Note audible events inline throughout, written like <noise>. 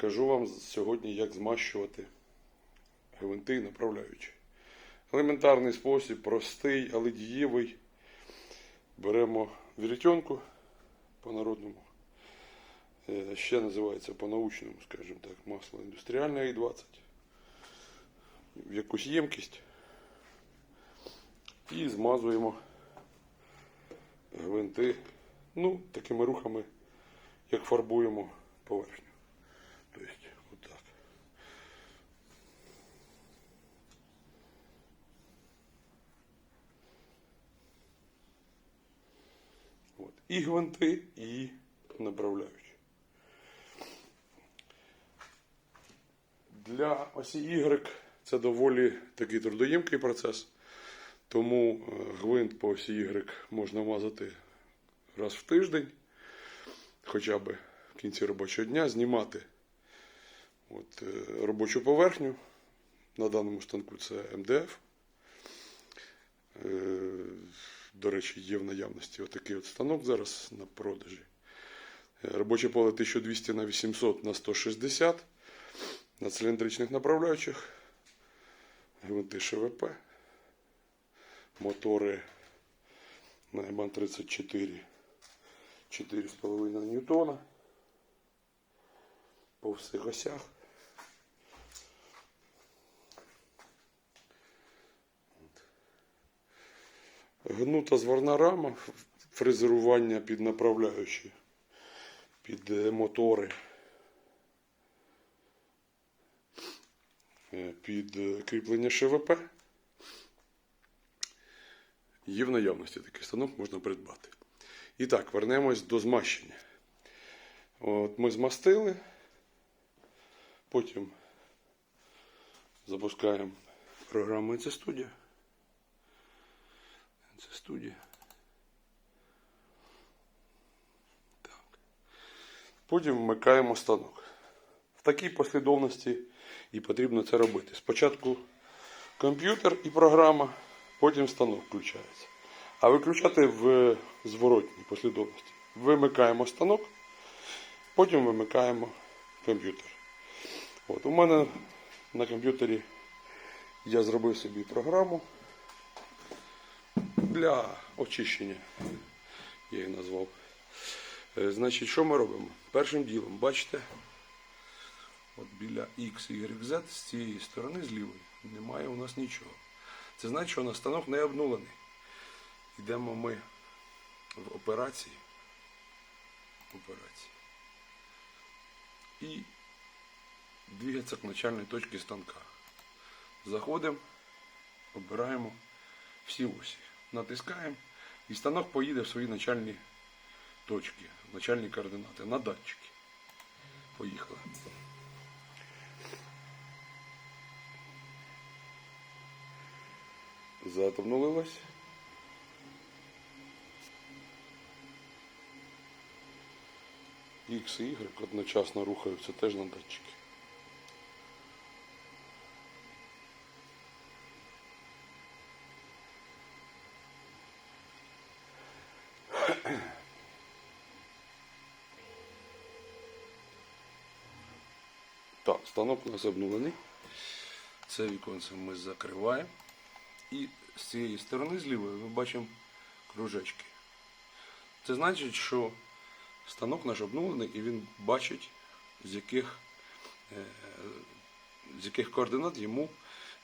Покажу вам сьогодні, як змащувати гвинти і направляючі. Елементарний спосіб, простий, але дієвий. Беремо віртьонку по-народному. Е, Ще називається по-научному, скажімо так, масло індустріальне І-20. В якусь ємкість. І змазуємо гвинти. Ну, такими рухами, як фарбуємо поверхню. Тобто, отак. От. І гвинти, і направляючі. Для осі Y це доволі такий трудоємкий процес. Тому е, гвинт по осі Y можна мазати раз в тиждень, хоча б в кінці робочого дня, знімати от, е, робочу поверхню. На даному станку це МДФ. До речі, є в наявності отакий от станок зараз на продажі. Е, Робоче поле 1200 на 800 на 160 на циліндричних направляючих. Гвинти ШВП. Мотори на Ебан 34 4,5 ньютона. По всіх осях. Гнута зварна рама, фрезерування під направляючі, під е, мотори, е, під е, кріплення ШВП. Є в наявності такий станок можна придбати. І так, вернемось до змащення. От ми змастили, потім запускаємо програму це студія. Це студія. Так. Потім вмикаємо станок. В такій послідовності і потрібно це робити. Спочатку комп'ютер і програма, потім станок включається. А виключати в зворотній послідовності. Вимикаємо станок, потім вимикаємо комп'ютер. От, у мене на комп'ютері я зробив собі програму для очищення. Я її назвав. Е, Значить, що ми робимо? Першим ділом, бачите, от біля X, Y, Z з цієї сторони, з лівої, немає у нас нічого. Це значить, що у нас станок не обнулений. Йдемо ми в операції. Операції. І двигатися к начальній точці станка. Заходимо, обираємо всі осі. Натискаємо і станок поїде в свої начальні точки, начальні координати на датчики. Поїхали. Затопнулилось. X і Y одночасно рухаються теж на датчики. <clears throat> Так, станок у нас обнулений. Це віконце ми закриваємо. І з цієї сторони з лівої ми бачимо кружечки. Це значить, що станок наш обнулений і він бачить, з яких, е, з яких координат йому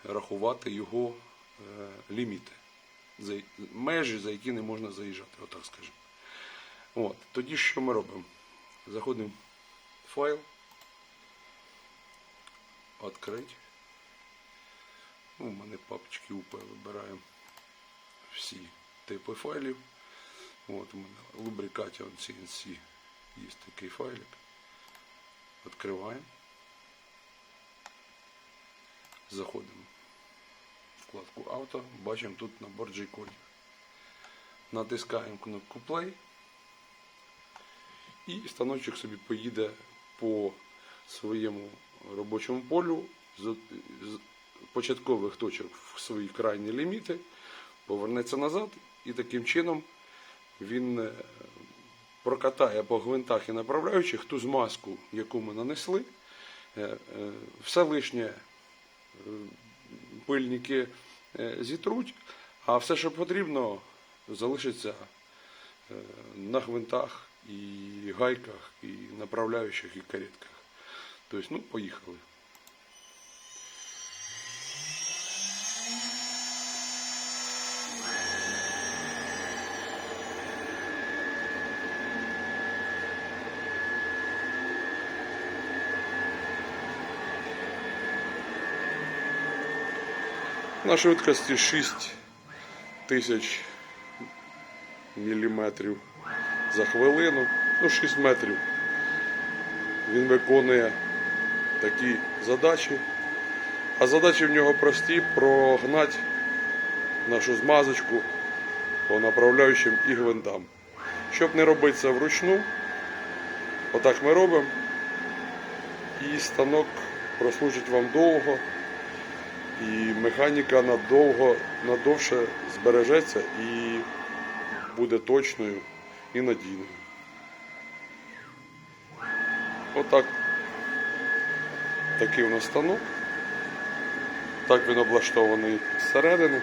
рахувати його е, ліміти, межі, за які не можна заїжджати, отак скажемо. От. Тоді що ми робимо? Заходимо в файл, відкрити. У мене папочки УП вибираємо всі типи файлів. От у мене Lubrication CNC є такий файлик. Відкриваємо. Заходимо в вкладку авто, бачимо тут набор G-кодів. Натискаємо кнопку Play. І станочок собі поїде по своєму робочому полю з, початкових точок в свої крайні ліміти, повернеться назад і таким чином він е, прокатає по гвинтах і направляючих ту змазку, яку ми нанесли, е, е, все лишнє пильники зітруть, а все, що потрібно, залишиться на гвинтах і гайках, і направляючих, і каретках. Тобто, ну, поїхали. На швидкості 6 тисяч міліметрів за хвилину, ну 6 метрів. Він виконує такі задачі. А задачі в нього прості прогнати нашу змазочку по направляючим і гвинтам. Щоб не робити це вручну, отак ми робимо. І станок прослужить вам довго. І механіка надовго, надовше збережеться і буде точною і надійною. Отак. Такий у нас станок. Так він облаштований зсередини.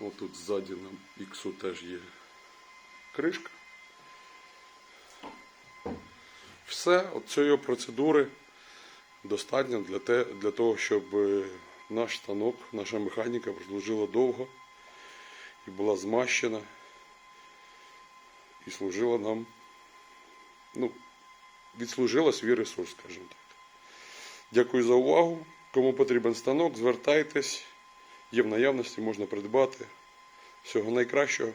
Отут ззаді нам іксу теж є кришка. Все от цієї процедури достатньо для, те, для того, щоб е, наш станок, наша механіка прослужила довго і була змащена і служила нам, ну, відслужила свій ресурс, скажімо так. Дякую за увагу. Кому потрібен станок, звертайтесь. Є в наявності, можна придбати. Всього найкращого.